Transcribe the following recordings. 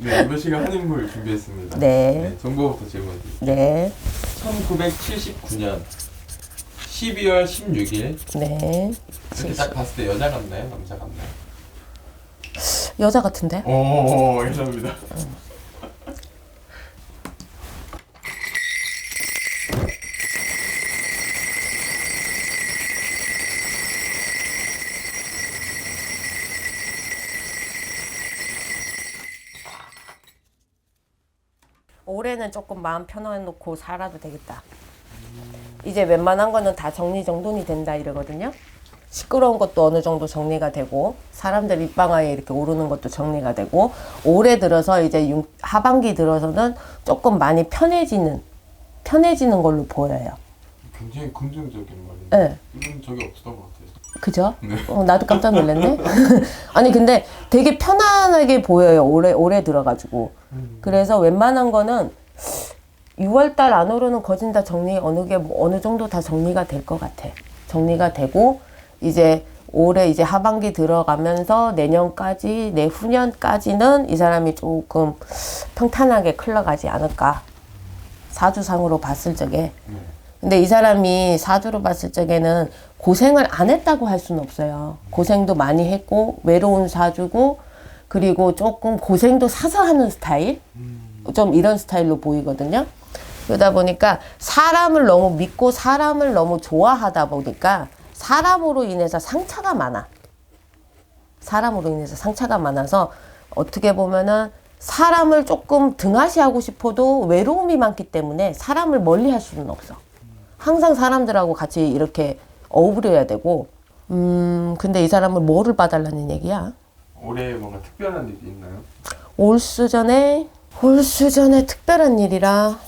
네, 이번 시간 한 인물 준비했습니다. 네. 정보부터 질문드릴게요. 네. 1979년 12월 16일 네. 이렇게 딱 봤을 때 여자 같나요? 남자 같나요? 여자 같은데? 오, 감사합니다. 올해는 조금 마음 편해놓고 살아도 되겠다. 이제 웬만한 거는 다 정리정돈이 된다 이러거든요. 시끄러운 것도 어느 정도 정리가 되고 사람들 입방아에 이렇게 오르는 것도 정리가 되고 올해 들어서 이제 융- 하반기 들어서는 조금 많이 편해지는 편해지는 걸로 보여요. 굉장히 긍정적인 말인데 네. 이런 적이 없었던 것 같아요. 그죠? 네. 어, 나도 깜짝 놀랐네. 아니 근데 되게 편안하게 보여요. 올해 올해 들어가지고. 그래서 웬만한 거는 6월 달 안으로는 거진 다 정리 어느 게 뭐 어느 정도 다 정리가 될 것 같아. 정리가 되고 이제 올해 이제 하반기 들어가면서 내년까지 내후년까지는 이 사람이 조금 평탄하게 흘러가지 않을까. 사주상으로 봤을 적에. 네. 근데 이 사람이 사주로 봤을 적에는 고생을 안 했다고 할 수는 없어요. 고생도 많이 했고 외로운 사주고 그리고 조금 고생도 사서 하는 스타일 좀 이런 스타일로 보이거든요. 그러다 보니까 사람을 너무 믿고 사람을 너무 좋아하다 보니까 사람으로 인해서 상처가 많아. 사람으로 인해서 상처가 많아서 어떻게 보면은 사람을 조금 등하시하고 싶어도 외로움이 많기 때문에 사람을 멀리 할 수는 없어. 항상 사람들하고 같이 이렇게 어우러야 되고, 음, 근데 이 사람은 뭐를 봐달라는 얘기야? 올해 뭔가 특별한 일이 있나요? 올 수전에, 올 수전에 특별한 일이라,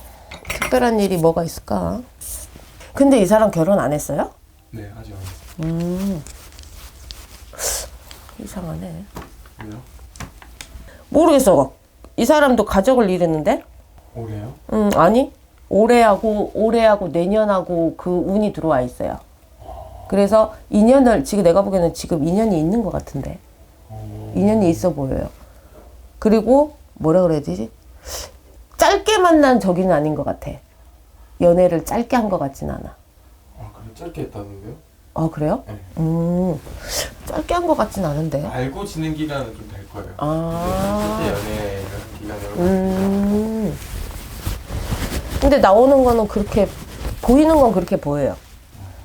특별한 일이 뭐가 있을까? 근데 이 사람 결혼 안 했어요? 네, 아직 안 했어요. 이상하네. 왜요? 모르겠어. 이 사람도 가족을 이루는데? 올해요? 음, 아니. 올해하고, 올해하고 내년하고 그 운이 들어와 있어요. 그래서 인연을, 지금 내가 보기에는 지금 인연이 있는 것 같은데. 인연이 있어 보여요. 그리고, 뭐라 그래야 되지? 짧게 만난 저기는 아닌 것 같아. 연애를 짧게 한 것 같진 않아. 아, 그래 짧게 했다는데요? 아, 그래요? 네. 음, 짧게 한 것 같진 않은데. 알고 지낸 기간은 좀 될 거예요. 아. 한 기간으로 음. 근데 나오는 거는 그렇게 보이는 건 그렇게 보여요.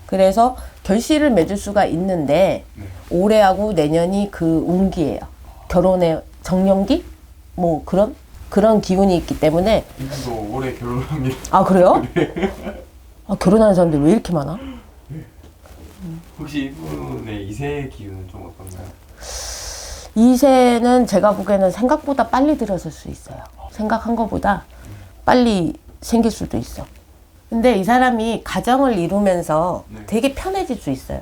그래서 결실을 맺을 수가 있는데 네. 올해하고 내년이 그 운기예요. 결혼의 정년기? 뭐 그런 그런 기운이 있기 때문에 이분도 올해 결혼합니다. 아 그래요? 아 결혼하는 사람들 왜 이렇게 많아? 혹시 이분의 이세 기운은 좀 어떤가요? 이세는 제가 보기에는 생각보다 빨리 들어설 수 있어요. 생각한 것보다 빨리 생길 수도 있어. 근데 이 사람이 가정을 이루면서 네. 되게 편해질 수 있어요.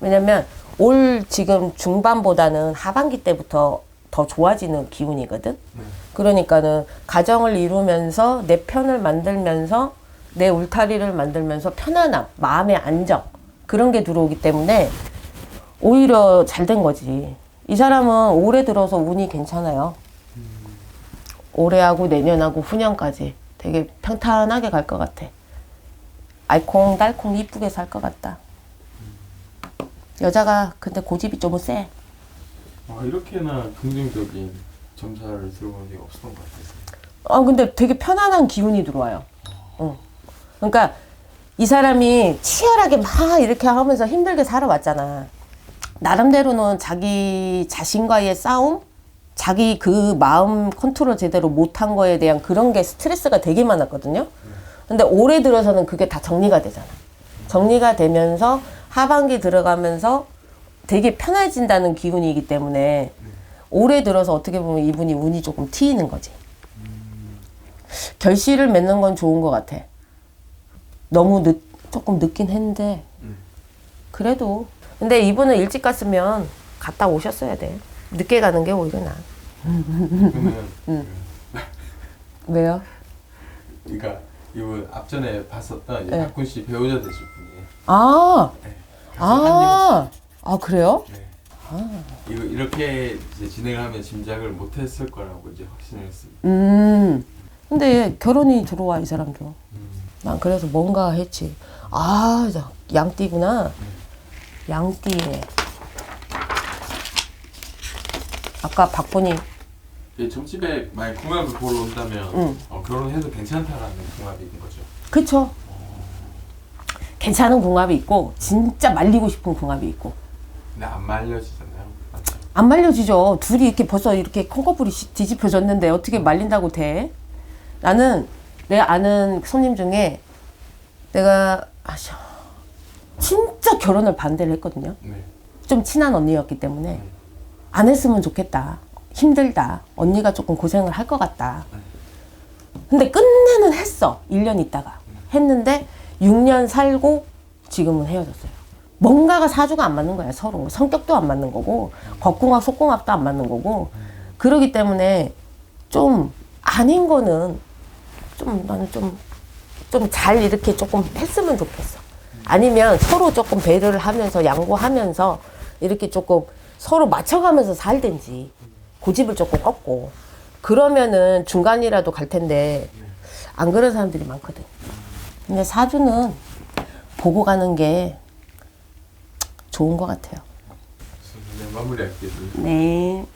왜냐면 올 지금 중반보다는 하반기 때부터 더 좋아지는 기운이거든. 네. 그러니까는 가정을 이루면서 내 편을 만들면서 내 울타리를 만들면서 편안함, 마음의 안정 그런 게 들어오기 때문에 오히려 잘 된 거지. 이 사람은 올해 들어서 운이 괜찮아요. 올해하고 내년하고 후년까지 되게 평탄하게 갈 것 같아. 알콩달콩 이쁘게 살 것 같다. 여자가 근데 고집이 좀 세. 아, 이렇게나 긍정적인 점사를 들어본 적이 없었던 것 같아요. 아 근데 되게 편안한 기운이 들어와요. 어. 그러니까 이 사람이 치열하게 막 이렇게 하면서 힘들게 살아왔잖아. 나름대로는 자기 자신과의 싸움, 자기 그 마음 컨트롤 제대로 못한 거에 대한 그런 게 스트레스가 되게 많았거든요. 근데 올해 들어서는 그게 다 정리가 되잖아. 정리가 되면서 하반기 들어가면서 되게 편해진다는 기운이기 때문에 올해 들어서 어떻게 보면 이분이 운이 조금 튀이는 거지. 결실을 맺는 건 좋은 것 같아. 너무 늦, 조금 늦긴 했는데, 음. 그래도. 근데 이분은 일찍 갔으면 갔다 오셨어야 돼. 늦게 가는 게 오히려 나. 이분은 왜요? 그러니까 이분 앞전에 봤었던 네. 박군 씨 배우자 되실 분이에요. 아, 네. 가수 아, 아, 그래요? 씨. 네. 이거 이렇게 이제 진행을 하면 짐작을 못했을 거라고 이제 확신했습니다. 음. 근데 결혼이 들어와 이 사람도. 음. 난 그래서 뭔가 했지. 아, 자, 양띠구나. 양띠에. 아까 박보님 이 점집에 만약 궁합을 보러 온다면 응. 어, 결혼해도 괜찮다라는 궁합인 거죠. 그쵸? 괜찮은 궁합이 있고 진짜 말리고 싶은 궁합이 있고 근데 안 말려지잖아요. 맞죠? 안 말려지죠. 둘이 이렇게 벌써 이렇게 콩꺼풀이 시- 뒤집혀졌는데 어떻게 말린다고 돼? 나는 내 아는 손님 중에 내가 아셔 진짜 결혼을 반대를 했거든요. 네. 좀 친한 언니였기 때문에 안 했으면 좋겠다. 힘들다. 언니가 조금 고생을 할 것 같다. 근데 끝내는 했어. 1년 있다가. 했는데 6년 살고 지금은 헤어졌어요. 뭔가가 사주가 안 맞는 거야, 서로. 성격도 안 맞는 거고, 겉궁합, 속궁합도 안 맞는 거고. 그러기 때문에 좀 아닌 거는 좀 나는 좀, 좀 잘 이렇게 조금 했으면 좋겠어. 아니면 서로 조금 배려를 하면서 양보하면서 이렇게 조금 서로 맞춰가면서 살든지 고집을 조금 꺾고 그러면은 중간이라도 갈 텐데 안 그런 사람들이 많거든. 근데 사주는 보고 가는 게 좋은 것 같아요. 네, 마무리할게요. 네.